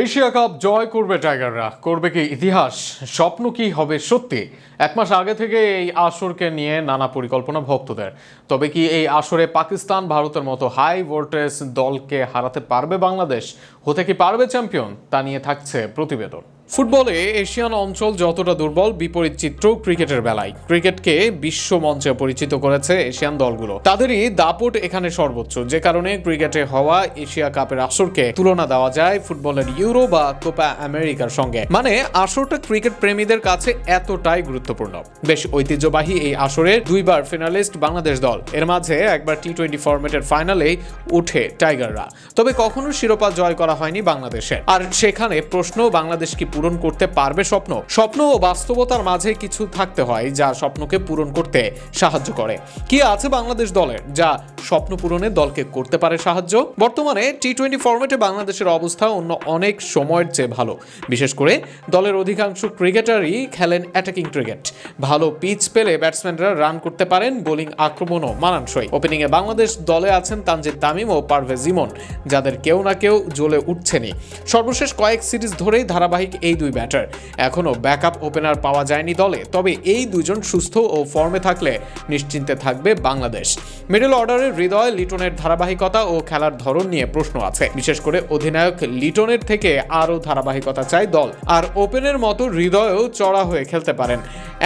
Asia cup জয় করবে টাইগাররা। করবে কি ইতিহাস? স্বপ্ন কি হবে সত্যি? এক মাস আগে থেকে এই আসরকে নিয়ে নানা পরিকল্পনা ভক্তদের। তবে কি এই আসরে পাকিস্তান ভারতের মতো হাই ভোল্টেজ দলকে হারাতে পারবে বাংলাদেশ? হতে কি পারবে চ্যাম্পিয়ন? তা নিয়ে থাকছে প্রতিবেদন। ফুটবলে এশিয়ান অঞ্চল যতটা দুর্বল, বিপরীত চিত্র ক্রিকেটের বেলায়। ক্রিকেটকে বিশ্ব মঞ্চে পরিচিত করেছে এশিয়ান দলগুলো। তাদেরই দাপট এখানে সর্বোচ্চ। যে কারণে ক্রিকেটে হওয়া এশিয়া কাপের আসরকে তুলনা দেওয়া যায় ফুটবলের ইউরো বা কোপা আমেরিকার সঙ্গে। মানে আসরটা ক্রিকেট প্রেমীদের কাছে এতটাই গুরুত্বপূর্ণ। বেশ ঐতিহ্যবাহী এই আসরের দুইবার ফিনালিস্ট বাংলাদেশ দল। এর মাঝে একবার টি টোয়েন্টি ফরম্যাটের ফাইনালে উঠে টাইগাররা। তবে কখনো শিরোপা জয় করা হয়নি বাংলাদেশে আর সেখানে প্রশ্ন, বাংলাদেশ কি পূরণ করতে পারবে স্বপ্ন। স্বপ্ন ও বাস্তবতার মাঝে কিছু থাকতে হয় যা স্বপ্নকে পূরণ করতে সাহায্য করে। কি আছে বাংলাদেশ দলের? যা স্বপ্ন পূরণে দলকে করতে পারে সাহায্য? বর্তমানে টি টোয়েন্টি ফরম্যাটে বাংলাদেশের অবস্থা অন্য অনেক সময়ের চেয়ে ভালো। বিশেষ করে দলের অধিকাংশ ক্রিকেটারই খেলেন অ্যাটাকিং ক্রিকেট ভালো পিচ পেলে ব্যাটসম্যানরা রান করতে পারেন বোলিং আক্রমণও মানানসই। ওপেনিংয়ে বাংলাদেশ দলে আছেন তানজিদ তামিম ও পারভেজ ইমন, যাদের কেউ না কেউ জ্বলে উঠছেনি সর্বশেষ কয়েক সিরিজ ধরেই ধারাবাহিক এই দুই ব্যাটার এখনও ব্যাকআপ ওপেনার পাওয়া যায়নি দলে, তবে এই দুজন সুস্থ ও ফর্মে থাকলে নিশ্চিন্তে থাকবে বাংলাদেশ। মিডল অর্ডারের হৃদয় লিটনের ধারাবাহিকতা ও খেলার ধরন নিয়ে প্রশ্ন আছে। বিশেষ করে অধিনায়ক লিটনের থেকে আরও ধারাবাহিকতা চায় দল। আর ওপেনের মতো হৃদয়ও চড়া হয়ে খেলতে পারেন।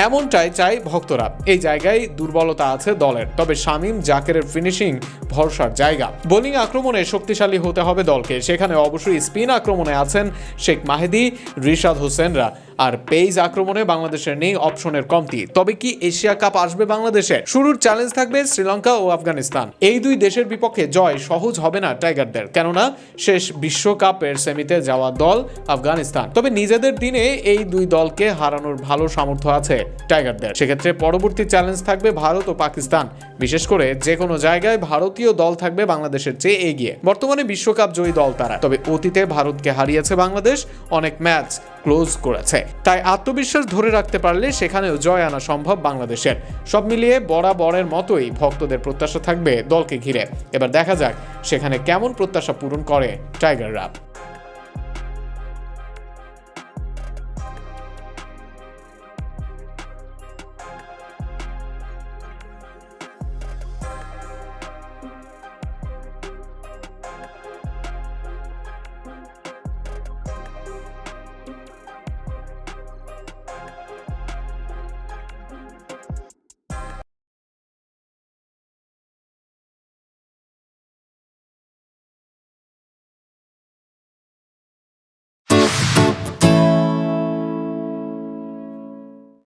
এমনটাই চাই ভক্তরা। এই জায়গায় দুর্বলতা আছে দলের। তবে শামিম জাকেরের ফিনিশিং ভরসার জায়গা। বোলিং আক্রমণে শক্তিশালী হতে হবে দলকে। সেখানে অবশ্যই স্পিন আক্রমণে আছেন শেখ মাহেদি, রিশাদ হোসেনরা। আর পেইজ আক্রমণে বাংলাদেশের নেই অপশনের কমতি। তবে কি এশিয়া কাপ আসবে বাংলাদেশে? শুরুর চ্যালেঞ্জ থাকবে শ্রীলঙ্কা ও আফগানিস্তান। এই দুই দেশের বিপক্ষে জয় সহজ হবে না টাইগারদের। কেননা, শেষ বিশ্বকাপের সেমিতে যাওয়া দল আফগানিস্তান। তবে নিজেদের দিনে এই দুই দলকে হারানোর ভালো সামর্থ্য আছে টাইগারদের। সেক্ষেত্রে পরবর্তী চ্যালেঞ্জ থাকবে ভারত ও পাকিস্তান। বিশেষ করে যে কোনো জায়গায় ভারতীয় দল থাকবে বাংলাদেশের চেয়ে এগিয়ে। বর্তমানে বিশ্বকাপ জয়ী দল তারা তবে অতীতে ভারতকে হারিয়েছে বাংলাদেশ, অনেক ম্যাচ ক্লোজ করেছে। তাই আত্মবিশ্বাস ধরে রাখতে পারলে সেখানেও জয় আনা সম্ভব বাংলাদেশের। সব মিলিয়ে বরাবরের মতোই ভক্তদের প্রত্যাশা থাকবে দলকে ঘিরে। এবার দেখা যাক সেখানে কেমন প্রত্যাশা পূরণ করে টাইগাররা।